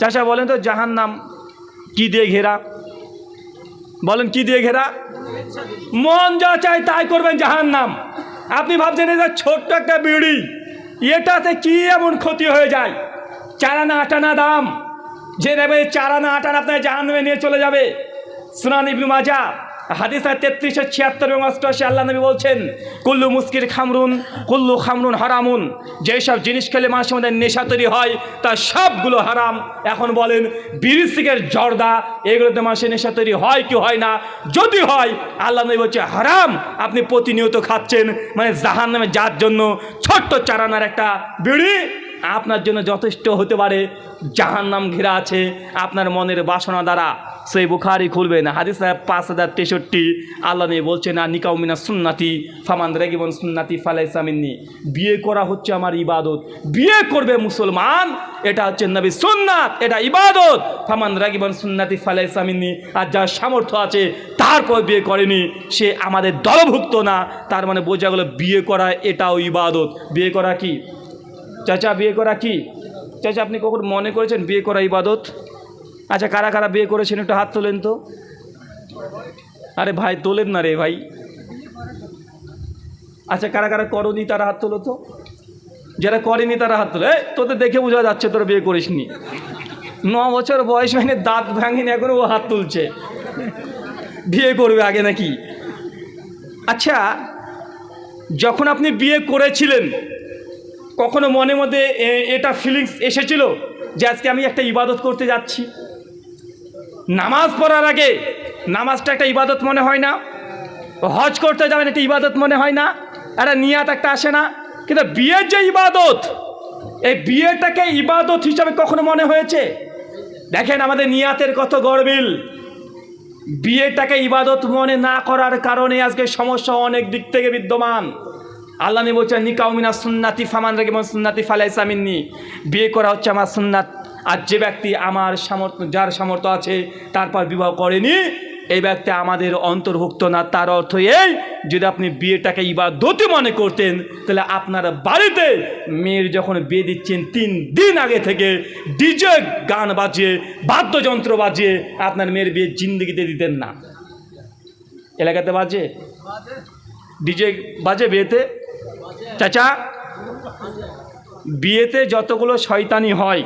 চাষা বলেন তো জাহান নাম কি দিয়ে ঘেরা? বলেন কি দিয়ে ঘেরা? মন যা চায় তাই করবেন জাহান নাম আপনি ভাবছেন এটা ছোট্ট একটা বিড়ি, এটাতে কি এমন ক্ষতি হয়ে যায়? চারানা আটানা দাম যে নেবে চারানা আটানা আপনার জাহান নামে নিয়ে চলে যাবে। সোনানি ইবনু মাজা হাদিস তেত্রিশশো ছিয়াত্তর এবং অষ্টআশি, আল্লাহ নবী বলছেন, কুল্লু মুস্কির খামরুন, কুল্লু খামরুন হারামুন। যেসব জিনিস খেলে মানুষের মধ্যে নেশা তৈরি হয় তা সবগুলো হারাম। এখন বলেন, বিড়ি সিগের জর্দা, এগুলোতে মানুষের নেশা তৈরি হয় কি হয় না? যদি হয়, আল্লাহ নবী বলছে, হারাম। আপনি প্রতিনিয়ত খাচ্ছেন মানে জাহান নামে যার জন্য ছোট্ট চারানার একটা বিড়ি আপনার জন্য যথেষ্ট হতে পারে। জাহান নাম ঘেরা আছে। আপনার মনের বাসনা দ্বারা সেই বুখারি খুলবেন। হাদিস সাহেব পাঁচ হাজার তেষট্টি। আল্লাহ নিয়ে বলছে না নিকাউমিনা সুন্নাতি, ফামান রেগিবন সুন্নাতি ফালাইসামিননি বিয়ে করা হচ্ছে আমার ইবাদত। বিয়ে করবে মুসলমান, এটা হচ্ছে নবী সুন্নাত, এটা ইবাদত। ফামান রাগিবন সুন্নাতি ফালাইসামিননি আর যার সামর্থ্য আছে তারপর বিয়ে করেনি, সে আমাদের দলভুক্ত না। তার মানে বোঝা গেলো, বিয়ে করা এটাও ইবাদত। বিয়ে করা কি? চাচা, বিয়ে করা কি? চাচা, আপনি কখন মনে করেছেন বিয়ে করা ইবাদত? আচ্ছা কারা কারা বিয়ে করেছেন? একটু হাত তোলেন তো। আরে ভাই, তোলেন না রে ভাই। আচ্ছা কারা কারা করনি তারা হাত তোলো তো। যারা করেনি তারা হাত তোলে। তোদের দেখে বোঝা যাচ্ছে তোরা বিয়ে করিসনি। ন বছর বয়স হয়নি, দাঁত ভাঙিনি, এখন ও হাত তুলছে। বিয়ে করবে আগে নাকি? আচ্ছা যখন আপনি বিয়ে করেছিলেন কখনো মনে মধ্যে এটা ফিলিংস এসেছিল যে আজকে আমি একটা ইবাদত করতে যাচ্ছি? নামাজ পড়ার আগে নামাজটা একটা ইবাদত মনে হয় না। হজ করতে যাবেন একটা ইবাদত মনে হয় না। একটা নিয়াত একটা আসে না। কিন্তু বিয়ের যে ইবাদত, এই বিয়েটাকে ইবাদত হিসাবে কখনো মনে হয়েছে? দেখেন আমাদের নিয়াতের কত গরমিল। বিয়েটাকে ইবাদত মনে না করার কারণে আজকে সমস্যা অনেক দিক থেকে বিদ্যমান। আল্লাহ নি বলছেন নিকাউমিনা সুন্নাতি ফামান রেগে সুন্নাতি ফালাইসামিননি বিয়ে করা হচ্ছে আমার সুন্নাত। আর যে ব্যক্তি আমার সামর্থ্য, যার সামর্থ্য আছে, তারপর বিবাহ করেনি, এই ব্যক্তি আমাদের অন্তর্ভুক্ত না। তার অর্থ এই, যদি আপনি বিয়েটাকে ইবাদতি মনে করতেন, তাহলে আপনার বাড়িতে মেয়ের যখন বিয়ে দিচ্ছেন তিন দিন আগে থেকে, ডিজে গান বাজিয়ে, বাদ্যযন্ত্র বাজিয়ে, আপনার মেয়ের বিয়ে জিন্দগিতে দিতেন না। এলাকাতে বাজে? ডিজে বাজে বিয়েতে? চাচা, বিয়েতে যতগুলো শয়তানি হয়,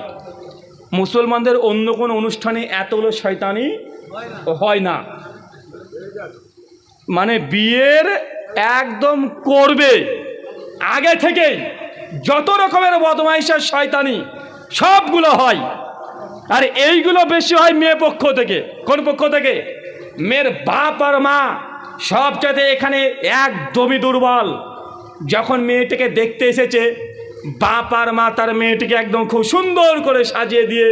মুসলমানদের অন্য কোনো অনুষ্ঠানে এতগুলো শয়তানি হয় না। মানে বিয়ের একদম করবে। আগে থেকেই যত রকমের বদমাইশের শয়তানি সবগুলো হয়। আর এইগুলো বেশি হয় মেয়ে পক্ষ থেকে। কোন পক্ষ থেকে? মেয়ের বাপ আর মা সবচাইতে এখানে একদমই দুর্বল। যখন মেয়েটিকে দেখতে এসেছে, বাপ আর মা তার মেয়েটিকে একদম খুব সুন্দর করে সাজিয়ে দিয়ে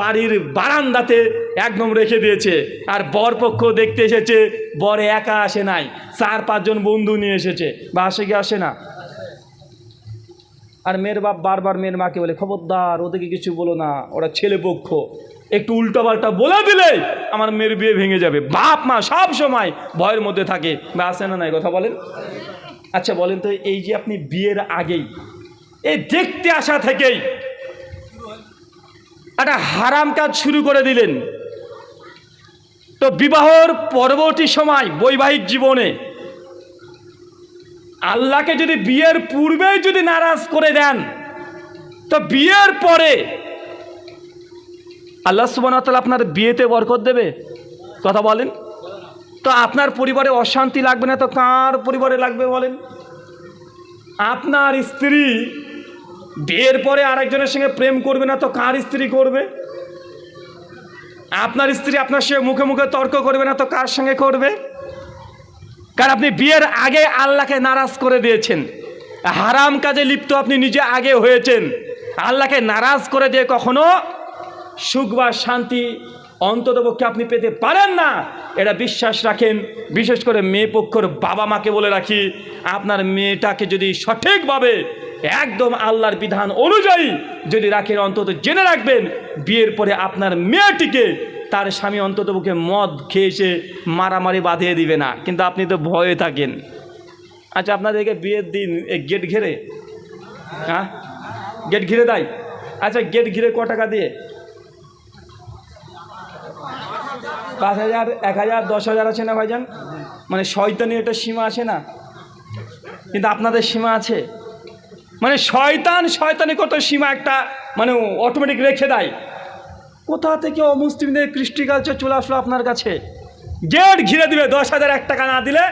বাড়ির বারান্দাতে একদম রেখে দিয়েছে। আর বর পক্ষ দেখতে এসেছে, বরে একা আসে নাই, চার পাঁচজন বন্ধু নিয়ে এসেছে, বা আসে কি আসে না? আর মেয়ের বাপ বারবার মেয়ের মাকে বলে, খবরদার, ওদেরকে কিছু বলো না, ওরা ছেলে পক্ষ। একটু উল্টোপাল্টা বলে দিলে আমার মেয়ের বিয়ে ভেঙে যাবে। বাপ মা সব সময় ভয়ের মধ্যে থাকে, বা আসে না নাই কথা বলেন? আচ্ছা বলেন তো, এই যে আপনি বিয়ের আগেই, এই দেখতে আসা থেকেই একটা হারাম কাজ শুরু করে দিলেন। তো বিবাহর পরবর্তী সময়, বৈবাহিক জীবনে, আল্লাহকে যদি বিয়ের পূর্বেই যদি নারাজ করে দেন, তো বিয়ের পরে আল্লাহ সুবান আপনার বিয়েতে বরকত দেবে? কথা বলেন। তো আপনার পরিবারে অশান্তি লাগবে না তো কার পরিবারে লাগবে বলেন? আপনার স্ত্রী বিয়ের পরে আরেকজনের সঙ্গে প্রেম করবে না তো কার স্ত্রী করবে? আপনার স্ত্রী আপনার সঙ্গে মুখে মুখে তর্ক করবে না তো কার সঙ্গে করবে? কারণ আপনি বিয়ের আগে আল্লাহকে নারাজ করে দিয়েছেন। হারাম কাজে লিপ্ত আপনি নিজে আগে হয়েছেন। আল্লাহকে নারাজ করে দিয়ে কখনো সুখ বা শান্তি অন্ততপক্ষে আপনি পেতে পারেন না। এটা বিশ্বাস রাখেন। বিশেষ করে মেয়ে পক্ষর বাবা মাকে বলে রাখি, আপনার মেয়েটাকে যদি সঠিকভাবে একদম আল্লাহর বিধান অনুযায়ী যদি রাখেন, অন্তত জেনে রাখবেন, বিয়ের পরে আপনার মেয়েটিকে তার স্বামী অন্ততপক্ষে মদ খেয়ে এসে মারামারি বাঁধিয়ে দিবে না। কিন্তু আপনি তো ভয়ে থাকেন। আচ্ছা আপনাদেরকে বিয়ের দিন গেট ঘিরে হ্যাঁ? গেট ঘিরে দেয় আচ্ছা গেট ঘিরে ক টাকা দিয়ে? পাঁচ হাজার, এক হাজার, দশ হাজার আছে না ভাইজান? মানে শয়তানি একটা সীমা আছে না? কিন্তু আপনাদের সীমা আছে। মানে শয়তান শয়তানি কত সীমা একটা মানে অটোমেটিক রেখে দেয়। কোথা থেকে অমুসলিমদের কৃষ্টি কালচার চলে আসলো আপনার কাছে? গেট ঘিরে দিবে, দশ হাজার, এক টাকা না দিলে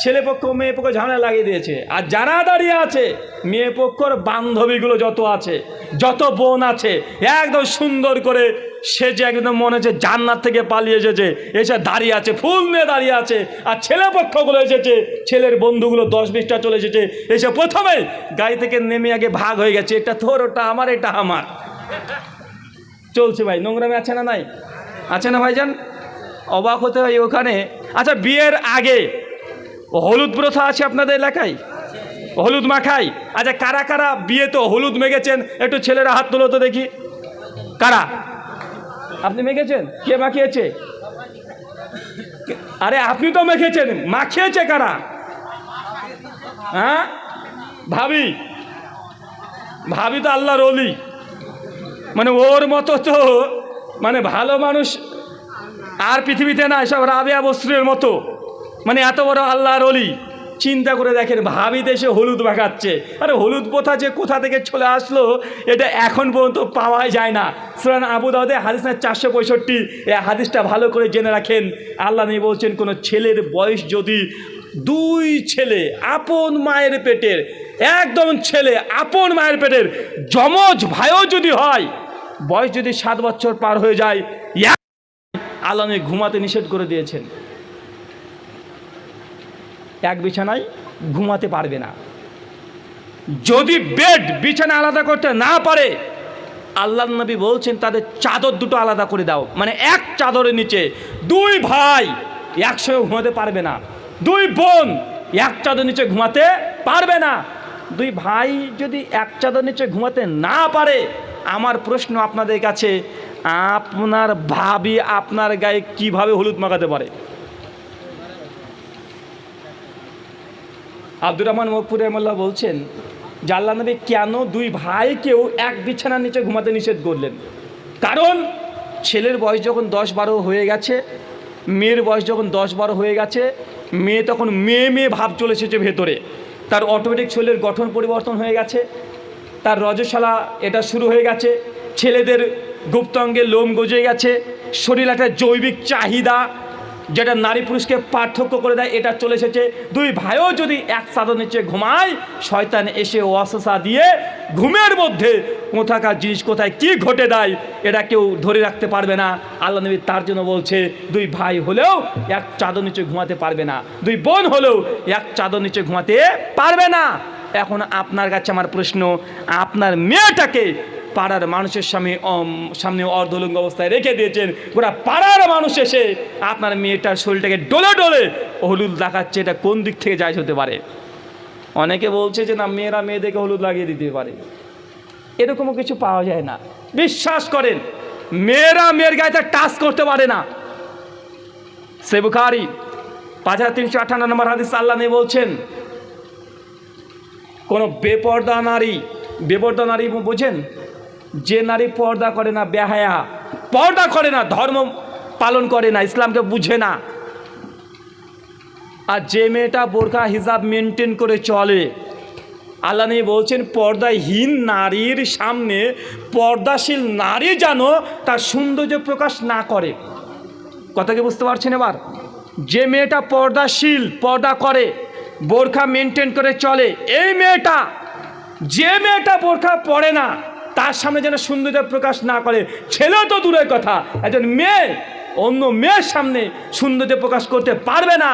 ছেলে পক্ষ মেয়ে পক্ষ ঝামেলা লাগিয়ে দিয়েছে। আর যারা দাঁড়িয়ে আছে, মেয়ে পক্ষর বান্ধবীগুলো যত আছে, যত বোন আছে, একদম সুন্দর করে সে যে একদম মনে হচ্ছে জান্নাত থেকে পালিয়ে এসেছে, এসে দাঁড়িয়ে আছে, ফুল নিয়ে দাঁড়িয়ে আছে, আর ছেলে পক্ষগুলো এসেছে, ছেলের বন্ধুগুলো দশ বিশটা চলে এসেছে, এসে প্রথমে গাড়ি থেকে নেমে আগে ভাগ হয়ে গেছে, এটা তোর, ওটা আমার, এটা আমার। চলছে ভাই, নোংরামে আছে না নাই? আছে না ভাইজান? অবাক হতে হয় ওখানে। আচ্ছা বিয়ের আগে হলুদ প্রথা আছে আপনাদের এলাকায়? হলুদ মাখাই আচ্ছা কারা কারা বিয়ে তো হলুদ মেখেছেন? একটু ছেলেরা হাত তুলো তো দেখি। কারা? আপনি মেখেছেন? কে মাখিয়েছে? আরে আপনি তো মেখেছেন। মাখিয়েছে কারা? হ্যাঁ? ভাবি। ভাবি তো আল্লাহর অলি মানে ওর মতো তো মানে ভালো মানুষ আর পৃথিবীতে না সব রাবেয়া বস্ত্রের মতো। মানে এত বড় আল্লাহর অলি চিন্তা করে দেখেন ভাবি দেশে হলুদ মাখাচ্ছে আরে হলুদ প্রথা যে কোথা থেকে চলে আসলো, এটা এখন পর্যন্ত পাওয়াই যায় না। সুরান আবু দাউদে হাদিস না চারশো পঁয়ষট্টি এই হাদিসটা ভালো করে জেনে রাখেন। আল্লাহ নেই বলছেন, কোনো ছেলের বয়স যদি দুই ছেলে আপন মায়ের পেটের, একদম ছেলে আপন মায়ের পেটের যমজ ভাইও যদি হয়, বয়স যদি সাত বছর পার হয়ে যায় আল্লাহ ঘুমাতে নিষেধ করে দিয়েছেন। এক বিছানায় ঘুমাতে পারবে না। যদি বেড বিছানা আলাদা করতে না পারে আল্লাহ নবী বলছেন, তাদের চাদর দুটো আলাদা করে দাও। মানে এক চাদরের নিচে দুই ভাই একসঙ্গে ঘুমাতে পারবে না। দুই বোন এক চাদর নিচে ঘুমাতে পারবে না। দুই ভাই যদি এক চাদর নিচে ঘুমাতে না পারে, আমার প্রশ্ন আপনাদের কাছে, আপনার ভাবি আপনার গায়ে কীভাবে হলুদ মাখাতে পারে? আব্দুর রহমান মকপুর রহমাল্লাহ বলছেন যে আল্লাহ নবী কেন দুই ভাইকেও এক বিছানার নিচে ঘুমাতে নিষেধ করলেন? কারণ ছেলের বয়স যখন দশ বারো হয়ে গেছে, মেয়ের বয়স যখন দশ বারো হয়ে গেছে, মেয়ে তখন মেয়ে মেয়ে ভাব চলে এসেছে ভেতরে। তার অটোমেটিক ছেলের গঠন পরিবর্তন হয়ে গেছে, তার রজশালা এটা শুরু হয়ে গেছে, ছেলেদের গুপ্তাঙ্গে লোম গজে গেছে, শরীর একটা জৈবিক চাহিদা যেটা নারী পুরুষকে পার্থক্য করে দেয়, এটা চলে এসেছে। দুই ভাইও যদি এক চাদর নিচে ঘুমায়, শয়তান এসে ওয়াসা দিয়ে ঘুমের মধ্যে কোথাকার জিনিস কোথায় কি ঘটে দেয় এটা কেউ ধরে রাখতে পারবে না। আল্লাহ নবী তার জন্য বলছে, দুই ভাই হলেও এক চাদর নিচে ঘুমাতে পারবে না। দুই বোন হলেও এক চাদর নিচে ঘুমাতে পারবে না। এখন আপনার কাছে আমার প্রশ্ন, আপনার মেয়েটাকে পাড়ার মানুষের সামনে সামনে অর্ধলঙ্গ অবস্থায় রেখে দিয়েছেন। গোটা পাড়ার মানুষ এসে আপনার মেয়েটার শরীরটাকে ডলে ডলে হলুদ দেখাচ্ছে এটা কোন দিক থেকে যায় হতে পারে? অনেকে বলছে যে, না, মেয়েরা মেয়েদেরকে হলুদ লাগিয়ে দিতে পারে। এরকমও কিছু পাওয়া যায় না। বিশ্বাস করেন, মেয়েরা মেয়ের গায়েতে টাচ করতে পারে না। সে বুখারি, পাঁচ হাজার তিনশো আঠান্ন নম্বর হাদিস আল্লাহ নেই বলছেন, কোনো বেপর্দা নারী বেপর্দা নারী বোঝেন যে নারী পর্দা করে না, বেহায়া। পর্দা করে না, ধর্ম পালন করে না, ইসলামকে বুঝে না। আর যে মেয়েটা বোরখা হিসাব মেনটেন করে চলে, আল্লাহ নিয়ে বলছেন, পর্দাহীন নারীর সামনে পর্দাশীল নারী যেন তার সৌন্দর্য প্রকাশ না করে। কথা কি বুঝতে পারছেন এবার? যে মেয়েটা পর্দাশীল, পর্দা করে, বোরখা মেনটেন করে চলে, এই মেয়েটা, যে মেয়েটা বোরখা পড়ে না তার সামনে যেন সৌন্দর্য প্রকাশ না করে। ছেলে তো দূরের কথা। একজন মেয়ে, অন্য মেয়ের সামনে সৌন্দর্য প্রকাশ করতে পারবে না।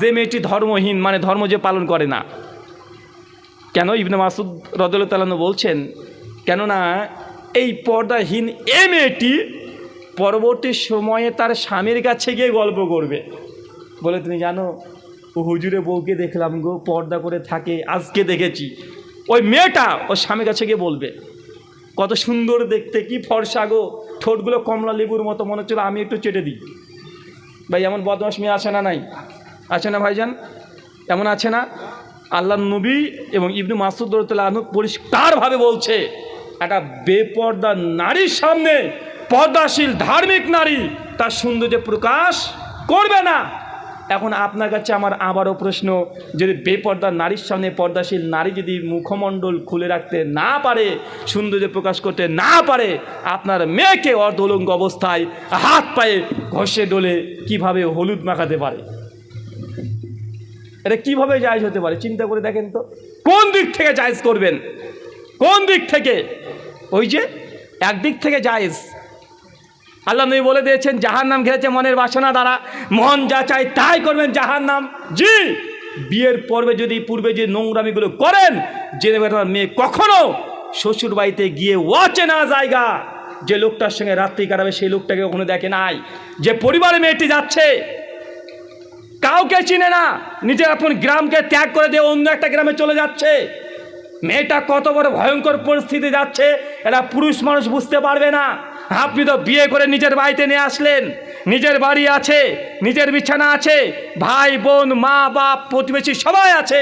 যে মেয়েটি ধর্মহীন মানে ধর্ম যে পালন করে না। কেন ইবনে মাসুদ রদুল্লাহ বলছেন, কেননা এই পর্দাহীন এ মেয়েটি পরবর্তী সময়ে তার স্বামীর কাছে গিয়ে গল্প করবে। বলে, তুমি জানো, ও হুজুরে বউকে দেখলাম গো, পর্দা করে থাকে, আজকে দেখেছি। ওই মেয়েটা ওর স্বামীর কাছে গিয়ে বলবে কত সুন্দর দেখতে, কি ফর্সা গো। ঠোঁটগুলো কমলা লেবুর মতো, মনে হচ্ছিল আমি একটু চেটে দিই। ভাই, এমন বদমাস মেয়ে আছে না নাই? আছে না ভাইজান? এমন আছে না? আল্লাহ নবী এবং ইবনু মাসুদ রতুল্লাহ আনহু পরিষ্কারভাবে বলছে, একটা বেপর্দা নারীর সামনে পর্দাশীল ধার্মিক নারী তার সৌন্দর্য প্রকাশ করবে না। এখন আপনার কাছে আমার আবারও প্রশ্ন, যদি বেপর্দার নারীর সামনে পর্দাশীল নারী যদি মুখমণ্ডল খুলে রাখতে না পারে, সৌন্দর্য প্রকাশ করতে না পারে, আপনার মেয়েকে অর্ধলঙ্গ অবস্থায় হাত পায়ে ঘষে ডলে কীভাবে হলুদ মাখাতে পারে? এটা কীভাবে জায়জ হতে পারে? চিন্তা করে দেখেন তো। কোন দিক থেকে জায়জ করবেন? কোন দিক থেকে? ওই যে, একদিক থেকে জায়েজ। আল্লাহ নবী বলে দিয়েছেন জাহার নাম ঘিরেছে মনের বাসনা দ্বারা। মন যা চাই তাই করবেন জাহার নাম জি। বিয়ের পর্বে যদি পূর্বে যে নোংরামিগুলো করেন জেনে মেয়ে কখনো শ্বশুর বাড়িতে গিয়ে অচেনা জায়গা। যে লোকটার সঙ্গে রাত্রি কাটাবে সেই লোকটাকে কখনো দেখে নাই। যে পরিবারে মেয়েটি যাচ্ছে কাউকে চিনে না। নিজের আপন গ্রামকে ত্যাগ করে দিয়ে অন্য একটা গ্রামে চলে যাচ্ছে। মেয়েটা কত বড় ভয়ঙ্কর পরিস্থিতি যাচ্ছে এটা পুরুষ মানুষ বুঝতে পারবে না। আপনি তো বিয়ে করে নিজের বাড়িতে নিয়ে আসলেন। নিজের বাড়ি আছে, নিজের বিছানা আছে, ভাই, বোন, মা, বাপ, প্রতিবেশী সবাই আছে।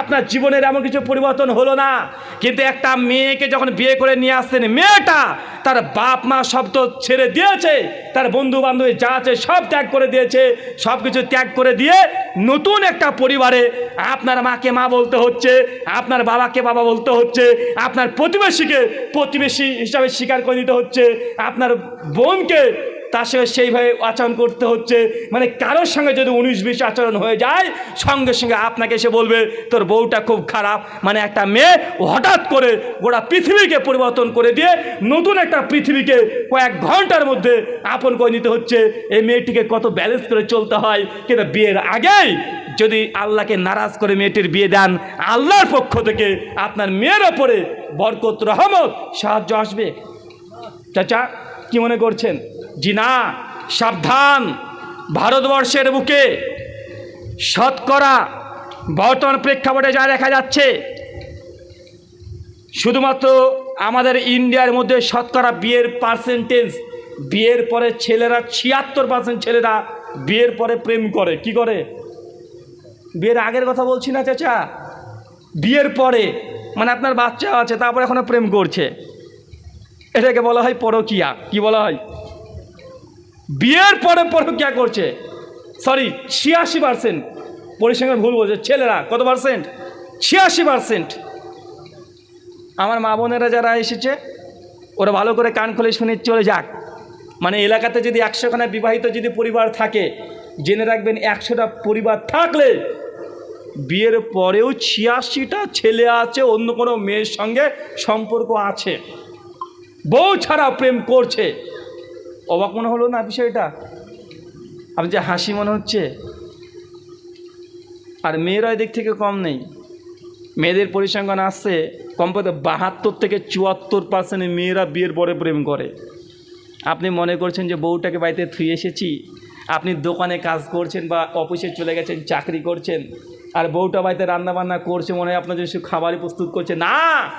আপনার জীবনের এমন কিছু পরিবর্তন হলো না। কিন্তু একটা মেয়েকে যখন বিয়ে করে নিয়ে আসতেন মেয়েটা তার বাপ, মা সব তো ছেড়ে দিয়েছে, তার বন্ধু বান্ধবী যা আছে সব ত্যাগ করে দিয়েছে সব কিছু ত্যাগ করে দিয়ে নতুন একটা পরিবারে আপনার মাকে মা বলতে হচ্ছে, আপনার বাবাকে বাবা বলতে হচ্ছে, আপনার প্রতিবেশীকে প্রতিবেশী হিসাবে স্বীকার করে নিতে হচ্ছে, আপনার বোনকে তার সঙ্গে সেইভাবে আচরণ করতে হচ্ছে। মানে কারোর সঙ্গে যদি উনিশ বিশ আচরণ হয়ে যায়, সঙ্গে সঙ্গে আপনাকে এসে বলবে, তোর বউটা খুব খারাপ। মানে একটা মেয়ে হঠাৎ করে গোটা পৃথিবীকে পরিবর্তন করে দিয়ে নতুন একটা পৃথিবীকে কয়েক ঘণ্টার মধ্যে আপন করে নিতে হচ্ছে। এই মেয়েটিকে কত ব্যালেন্স করে চলতে হয়। কিন্তু বিয়ের আগেই যদি আল্লাহকে নারাজ করে মেয়েটির বিয়ে দেন, আল্লাহর পক্ষ থেকে আপনার মেয়ের ওপরে বরকত, রহমত, সাহায্য আসবে। চাচা, কি মনে করছেন? জি না সাবধান, ভারতবর্ষের বুকে শতকরা বর্তমান প্রেক্ষাপটে যা দেখা যাচ্ছে, শুধুমাত্র আমাদের ইন্ডিয়ার মধ্যে শতকরা বিয়ের পার্সেন্টেজ বিয়ের পরে ছেলেরা, ছিয়াত্তর পার্সেন্ট ছেলেরা বিয়ের পরে প্রেম করে। কি করে? বিয়ের আগের কথা বলছি না, চাচা? বিয়ের পরে মানে আপনার বাচ্চা আছে, তারপরে এখনও প্রেম করছে। এটাকে বলা হয় পরকিয়া। কি বলা হয়? বিয়ের পরে পরকিয়া করছে। সরি ছিয়াশি পার্সেন্ট পরিসংখ্যান ভুল বলছে। ছেলেরা, কত পার্সেন্ট ছিয়াশি পার্সেন্ট আমার মা বোনেরা যারা এসেছে, ওরা ভালো করে কান খুলে শুনে চলে যাক। মানে এলাকাতে যদি একশোখানা বিবাহিত যদি পরিবার থাকে, জেনে রাখবেন একশোটা পরিবার থাকলে বিয়ের পরেও ছিয়াশিটা ছেলে আছে, অন্য কোনো মেয়ের সঙ্গে সম্পর্ক আছে। বউ ছাড়া প্রেম করছে। অবাক মনে হলো না বিষয়টা? আপনি যে হাসি মনে হচ্ছে। আর মেয়েরা এদিক থেকে কম নেই। মেয়েদের পরিসংখ্যান আসছে কমপক্ষে বাহাত্তর থেকে চুয়াত্তর পার্সেন্ট মেয়েরা বিয়ের পরে প্রেম করে। আপনি মনে করছেন যে বউটাকে বাড়িতে থুয়ে এসেছি? আপনি দোকানে কাজ করছেন বা অফিসে চলে গেছেন, চাকরি করছেন, আর বউটা বাড়িতে রান্নাবান্না করছে, মনে হয় আপনার জন্য খাবারই প্রস্তুত করছে। না!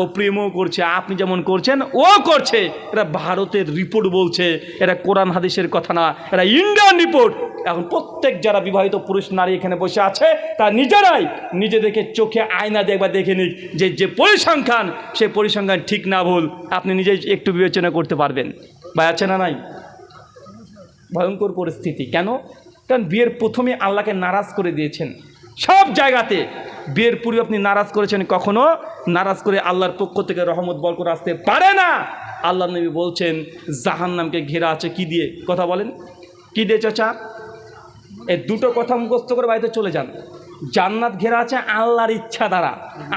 ও প্রেমও করছে, আপনি যেমন করছেন, ও করছে। এটা ভারতের রিপোর্ট বলছে এটা কোরআন হাদিসের কথা না এটা ইন্ডিয়ান রিপোর্ট। এখন প্রত্যেক যারা বিবাহিত পুরুষ নারী এখানে বসে আছে তারা নিজেরাই নিজেদেরকে চোখে আয়না দেখবা দেখে নিক যে যে পরিসংখ্যান সেই পরিসংখ্যান ঠিক না ভুল, আপনি নিজেই একটু বিবেচনা করতে পারবেন। বা আছে না নাই? ভয়ঙ্কর পরিস্থিতি। কেন? কারণ বিয়ের প্রথমে আল্লাহকে নারাজ করে দিয়েছেন। সব জায়গাতে বিয়ের পূর্বে আপনি নারাজ করেছেন, কখনো? নারাজ করে আল্লাহর পক্ষ থেকে রহমত বল করে আসতে পারে না। আল্লাহ নবী বলছেন জাহান নামকে ঘেরা আছে কি দিয়ে? কথা বলেন। কি দিয়ে চাচা? এই দুটো কথা মুখস্থ করে বাড়িতে চলে যান। জান্নাত ঘেরা আছে আল্লাহর ইচ্ছা দ্বারা।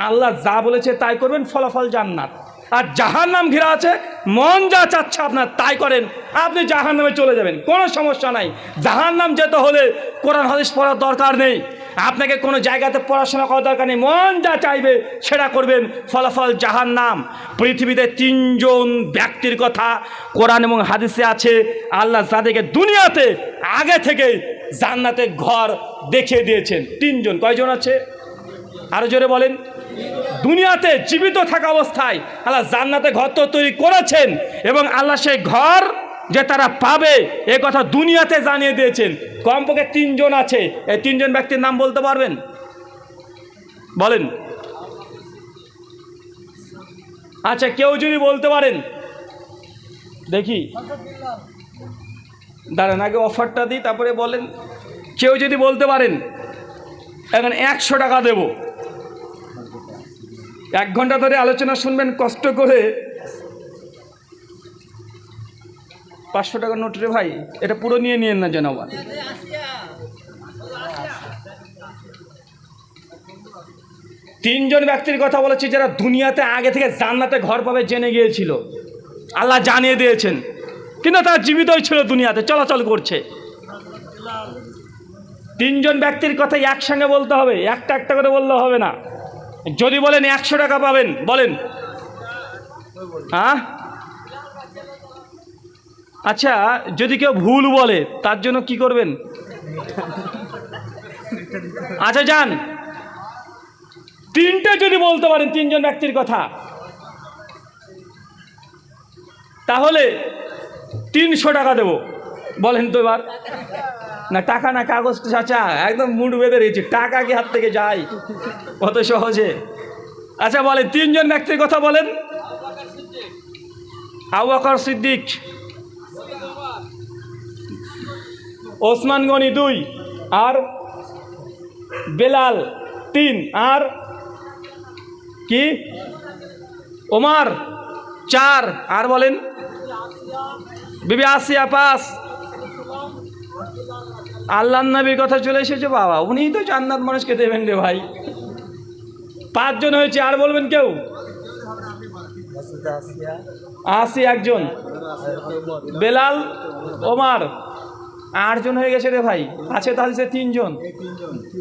আল্লাহ যা বলেছে তাই করবেন, ফলাফল জান্নাত। আর জাহান নাম ঘেরা আছে, মন যা চাচ্ছে আপনার তাই করেন। আপনি জাহান নামে চলে যাবেন, কোনো সমস্যা নাই। জাহান নাম যেতে হলে কোরআন হাদিস পড়ার দরকার নেই। আপনাকে কোনো জায়গাতে পড়াশোনা করার দরকার নেই। মন যা চাইবে সেটা করবেন। ফলাফল জাহান নাম পৃথিবীতে তিনজন ব্যক্তির কথা কোরআন এবং হাদিসে আছে। আল্লাহ যাদেরকে দুনিয়াতে, আগে থেকে জান্নাতে ঘর দেখিয়ে দিয়েছেন। তিনজন। কয়জন আছে? আরও জোরে বলেন। দুনিয়াতে জীবিত থাকা অবস্থায় আল্লাহ জান্নাতে ঘর তো তৈরি করেছেন এবং আল্লাহ সেই ঘর যে তারা পাবে, এ কথা দুনিয়াতে জানিয়ে দিয়েছেন। কমপক্ষে তিনজন আছে। এই তিনজন ব্যক্তির নাম বলতে পারবেন? বলেন। আচ্ছা কেউ যদি বলতে পারেন। দেখি। দাঁড়ান, আগে অফারটা দিই, তারপরে বলেন। কেউ যদি বলতে পারেন, এখন একশো টাকা দেব। এক ঘণ্টা ধরে আলোচনা শুনবেন, কষ্ট করে পাঁচশো টাকার নোট রে ভাই, এটা পুরো নিয়ে নিয়েন না যেন আবার তিনজন ব্যক্তির কথা বলেছি যারা দুনিয়াতে আগে থেকে জান্নাতে ঘর পাবে জেনে গিয়েছিল। আল্লাহ জানিয়ে দিয়েছেন, কিন্তু তারা জীবিতই ছিল দুনিয়াতে, চলাচল করছে। তিনজন ব্যক্তির কথা একসঙ্গে বলতে হবে, একটা একটা করে বললে হবে না। যদি বলেন একশো টাকা পাবেন, বলেন। হ্যাঁ? আচ্ছা যদি কেউ ভুল বলে, তার জন্য কি করবেন? আচ্ছা যান। তিনটে যদি বলতে পারেন তিনজন ব্যক্তির কথা, তাহলে তিনশো টাকা দেবো। বলেন তো এবার। না, টাকা না কাগজ, চাচা, একদম মুড বেঁধে রয়েছে। টাকা কি হাত থেকে যায়? কত সহজে। আচ্ছা বলেন, তিনজন ব্যক্তির কথা বলেন। আবুবকর সিদ্দিক। ওসমান গনি দুই, আর বেলাল তিন, আর কি? ওমার চার, আর বলেন? বিবি আসিয়া পাস আল্লাহ নবীর কথা চলে এসেছে বাবা, উনিই তো জান্নাত মানুষকে দেবেন রে ভাই। পাঁচজন হয়েছে, আর বলবেন কেউ? আসি একজন। বেলাল, ওমার। আটজন হয়ে গেছে রে ভাই। আছে তাহলে সে তিনজন।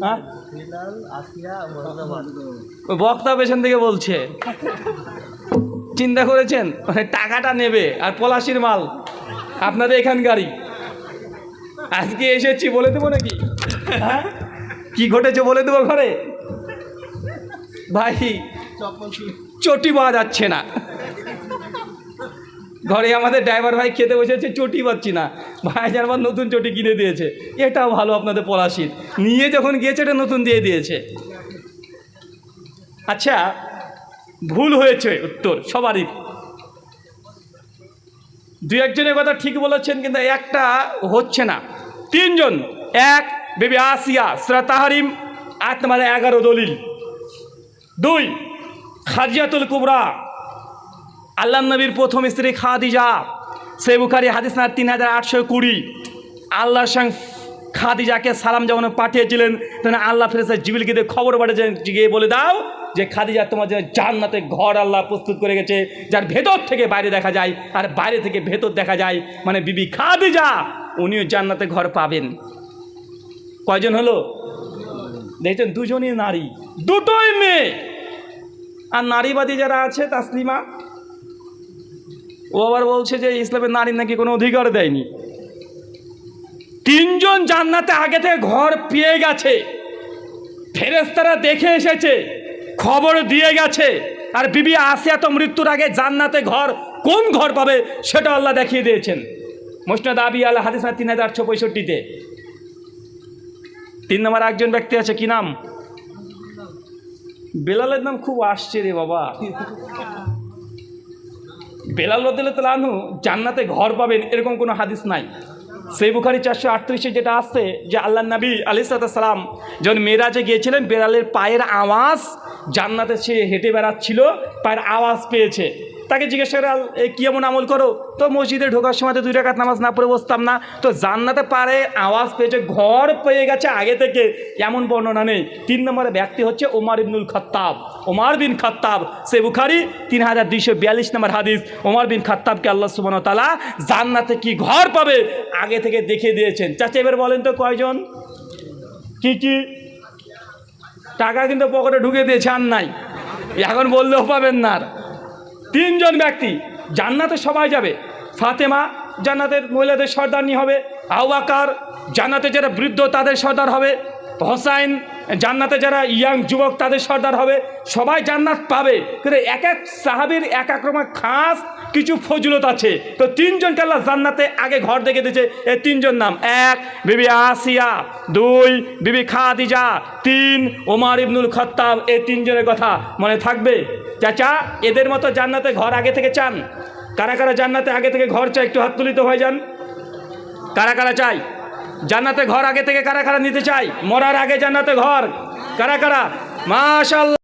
হ্যাঁ? বক্তা পেছন থেকে বলছে। চিন্তা করেছেন? মানে টাকাটা নেবে আর পলাশির মাল। আপনাদের এখানকারই। আজকে এসেছি বলে দেবো নাকি? হ্যাঁ? কি ঘটেছে বলে দেবো ঘরে? ভাই চটি পাওয়া যাচ্ছে না। ঘরে আমাদের ড্রাইভার ভাই খেতে বসে বসেছে চটি পাচ্ছি না। ভাই আমার নতুন চটি কিনে দিয়েছে। এটাও ভালো আপনাদের পলাশির। নিয়ে যখন গিয়েছে, এটা নতুন দিয়ে দিয়েছে। আচ্ছা ভুল হয়েছে উত্তর সবারই। দু একজনের কথা ঠিক বলেছেন, কিন্তু একটা হচ্ছে না। তিনজন, এক, বেবি আসিয়া সুরা তাহারিম আট নম্বরে এগারো দলিল। দুই, খাজিয়াতুল কুবরা আল্লাহ নবীর প্রথম স্ত্রী খাদিজা। সে বুখারি হাদিস না তিন হাজার আটশো কুড়ি। আল্লাহর সঙ্গে খাদিজাকে সালাম যখন পাঠিয়েছিলেন, তখন আল্লাহ ফেরেসা জিবিলকে দিয়ে খবর পাঠিয়েছেন, গিয়ে বলে দাও যে খাদিজা তোমার জন্য জান্নাতে ঘর আল্লাহ প্রস্তুত করে গেছে যার ভেতর থেকে বাইরে দেখা যায়, আর বাইরে থেকে ভেতর দেখা যায় মানে বিবি খাদিজা, উনিও জান্নাতে ঘর পাবেন। কয়জন হলো? দেখছেন, দুজনই নারী, দুটোই মেয়ে। আর নারীবাদী যারা আছে, তাসলিমা ও আবার বলছে যে ইসলামের নারীর নাকি কোনো অধিকার দেয়নি। তিনজন জান্নাতে আগে থেকে ঘর পেয়ে গেছে। ফেরেস্তারা দেখে এসেছে, খবর দিয়ে গেছে, আর বিবি আসিয়া তো মৃত্যুর আগে জান্নাতে ঘর কোন ঘর পাবে সেটা আল্লাহ দেখিয়ে দিয়েছেন। মোসনাদ আবি আল্লাহ হাদিস তিন হাজার আটশো পঁয়ষট্টিতে তিন নম্বর একজন ব্যক্তি আছে, কি নাম? বেলালের নাম খুব আসছে রে বাবা। বেলাল রদিল্লা আনহু জান্নাতে ঘর পাবেন এরকম কোনো হাদিস নাই। সেই বুখারি চারশো আটত্রিশে যেটা আসছে যে আল্লাহ নবী আলি সালাম যখন মেয়েরাজে গিয়েছিলেন, বেলালের পায়ের আওয়াজ জান্নাতে সে হেঁটে বেড়াচ্ছিল, পায়ের আওয়াজ পেয়েছে। তাকে জিজ্ঞেস করে কি এমন আমল করো? তো মসজিদে ঢোকার সময় তো দুই রাকাত নামাজ না পড়ে বসতাম না। তো জান্নাতে পারে, আওয়াজ পেয়েছে, ঘর পেয়ে গেছে আগে থেকে। এমন বর্ণনা নেই। তিন নম্বরে ব্যক্তি হচ্ছে ওমার ইবনুল খত্তাব। ওমার বিন খত্তাব, সে বুখারি, তিন হাজার দুইশো বিয়াল্লিশ নম্বর হাদিস। ওমর বিন খত্তাবকে আল্লাহ সুবান তালা জান্নাতে কি ঘর পাবে আগে থেকে দেখে দিয়েছেন। চাচা, এবার বলেন তো কয়জন? কি কি? টাকা কিন্তু পকেটে ঢুকে দিয়েছে আর নাই। এখন বললেও পাবেন না আর। তিনজন ব্যক্তি জান্নাতে সবাই যাবে। ফাতেমা জান্নাতের মহিলাদের সর্দারনি হবে আওয়াকার জান্নাতে যারা বৃদ্ধ তাদের সর্দার হবে, হোসাইন জান্নাতে যারা ইয়াং যুবক তাদের সর্দার হবে সবাই জান্নাত পাবে। কিন্তু এক এক সাহাবির এক এক রকম খাস কিছু ফজলত আছে। তো তিনজনকে আল্লাহ জান্নাতে আগে ঘর দেখে দিয়েছে। এই তিনজন নাম। এক, বিবি আসিয়া। দুই, বিবি খাদিজা। তিন, ওমার ইবনুল খত্তাব। এই তিনজনের কথা মনে থাকবে? চাচা, এদের মতো জান্নাতে ঘর আগে থেকে চান? কারা কারা জান্নাতে আগে থেকে ঘর চায়, একটু হাত তুলিত হয়ে যান। কারা কারা চাই জান্নাতে ঘর আগে থেকে কারা কারা নিতে চাই মরার আগে জান্নাতে ঘর। কারা কারা? মাশাল্লাহ।